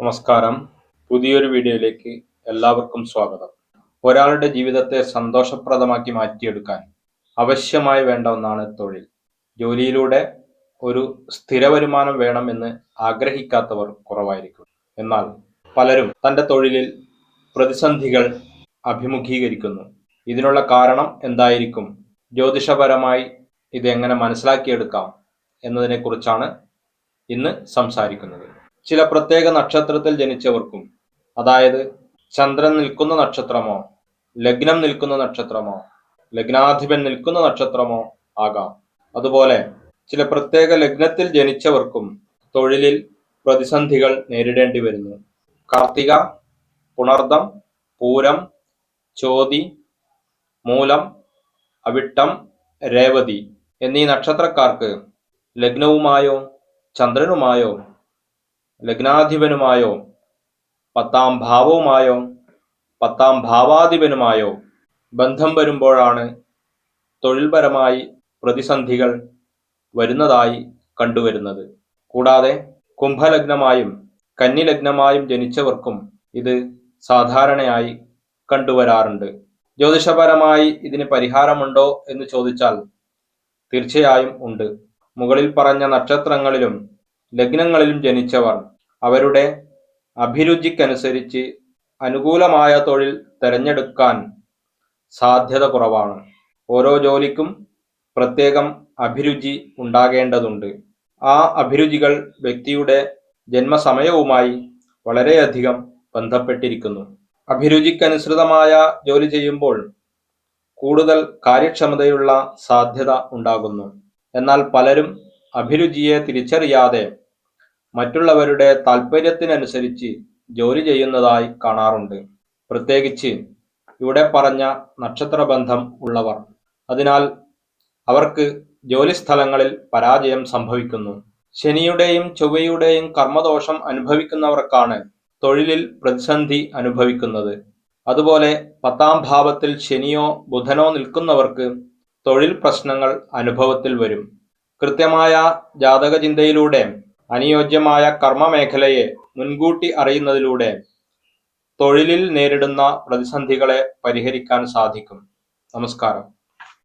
നമസ്കാരം. പുതിയൊരു വീഡിയോയിലേക്ക് എല്ലാവർക്കും സ്വാഗതം. ഒരാളുടെ ജീവിതത്തെ സന്തോഷപ്രദമാക്കി മാറ്റിയെടുക്കാൻ ആവശ്യമായി വേണ്ട ഒന്നാണ് തൊഴിൽ. ജോലിയിലൂടെ ഒരു സ്ഥിര വരുമാനം വേണമെന്ന് ആഗ്രഹിക്കാത്തവർ കുറവായിരിക്കും. എന്നാൽ പലരും തന്റെ തൊഴിലിൽ പ്രതിസന്ധികൾ അഭിമുഖീകരിക്കുന്നു. ഇതിനുള്ള കാരണം എന്തായിരിക്കും? ജ്യോതിഷപരമായി ഇതെങ്ങനെ മനസ്സിലാക്കിയെടുക്കാം എന്നതിനെക്കുറിച്ചാണ് ഇന്ന് സംസാരിക്കുന്നത്. ചില പ്രത്യേക നക്ഷത്രത്തിൽ ജനിച്ചവർക്കും അതായത് ചന്ദ്രൻ നിൽക്കുന്ന നക്ഷത്രമോ ലഗ്നം നിൽക്കുന്ന നക്ഷത്രമോ ലഗ്നാധിപൻ നിൽക്കുന്ന നക്ഷത്രമോ ആകാം. അതുപോലെ ചില പ്രത്യേക ലഗ്നത്തിൽ ജനിച്ചവർക്കും തൊഴിലിൽ പ്രതിസന്ധികൾ നേരിടേണ്ടി വരുന്നു. കാർത്തിക പുണർദം പൂരം ചോതി മൂലം അവിട്ടം രേവതി എന്നീ നക്ഷത്രക്കാർക്ക് ലഗ്നവുമായോ ചന്ദ്രനുമായോ ലഗ്നാധിപനുമായോ പത്താം ഭാവവുമായോ പത്താം ഭാവാധിപനുമായോ ബന്ധം വരുമ്പോഴാണ് തൊഴിൽപരമായി പ്രതിസന്ധികൾ വരുന്നതായി കണ്ടുവരുന്നത്. കൂടാതെ കുംഭലഗ്നമായും കന്നിലഗ്നമായും ജനിച്ചവർക്കും ഇത് സാധാരണയായി കണ്ടുവരാറുണ്ട്. ജ്യോതിഷപരമായി ഇതിന് പരിഹാരമുണ്ടോ എന്ന് ചോദിച്ചാൽ തീർച്ചയായും ഉണ്ട്. മുകളിൽ പറഞ്ഞ നക്ഷത്രങ്ങളിലും ലഗ്നങ്ങളിലും ജനിച്ചവർ അവരുടെ അഭിരുചിക്കനുസരിച്ച് അനുകൂലമായ തൊഴിൽ തിരഞ്ഞെടുക്കാൻ സാധ്യത കുറവാണ്. ഓരോ ജോലിക്കും പ്രത്യേകം അഭിരുചി ഉണ്ടാകേണ്ടതുണ്ട്. ആ അഭിരുചികൾ വ്യക്തിയുടെ ജന്മസമയവുമായി വളരെയധികം ബന്ധപ്പെട്ടിരിക്കുന്നു. അഭിരുചിക്കനുസൃതമായ ജോലി ചെയ്യുമ്പോൾ കൂടുതൽ കാര്യക്ഷമതയുള്ള സാധ്യത ഉണ്ടാകുന്നു. എന്നാൽ പലരും അഭിരുചിയെ തിരിച്ചറിയാതെ മറ്റുള്ളവരുടെ താല്പര്യത്തിനനുസരിച്ച് ജോലി ചെയ്യുന്നതായി കാണാറുണ്ട്. പ്രത്യേകിച്ച് ഇവിടെ പറഞ്ഞ നക്ഷത്രബന്ധം ഉള്ളവർ. അതിനാൽ അവർക്ക് ജോലിസ്ഥലങ്ങളിൽ പരാജയം സംഭവിക്കുന്നു. ശനിയുടെയും ചൊവ്വയുടെയും കർമ്മദോഷം അനുഭവിക്കുന്നവർക്കാണ് തൊഴിലിൽ പ്രതിസന്ധി അനുഭവിക്കുന്നത്. അതുപോലെ പത്താം ഭാവത്തിൽ ശനിയോ ബുധനോ നിൽക്കുന്നവർക്ക് തൊഴിൽ പ്രശ്നങ്ങൾ അനുഭവത്തിൽ വരും. കൃത്യമായ ജാതക ചിന്തയിലൂടെ അനുയോജ്യമായ കർമ്മമേഖലയെ മുൻകൂട്ടി അറിയുന്നതിലൂടെ തൊഴിലിൽ നേരിടുന്ന പ്രതിസന്ധികളെ പരിഹരിക്കാൻ സാധിക്കും. നമസ്കാരം.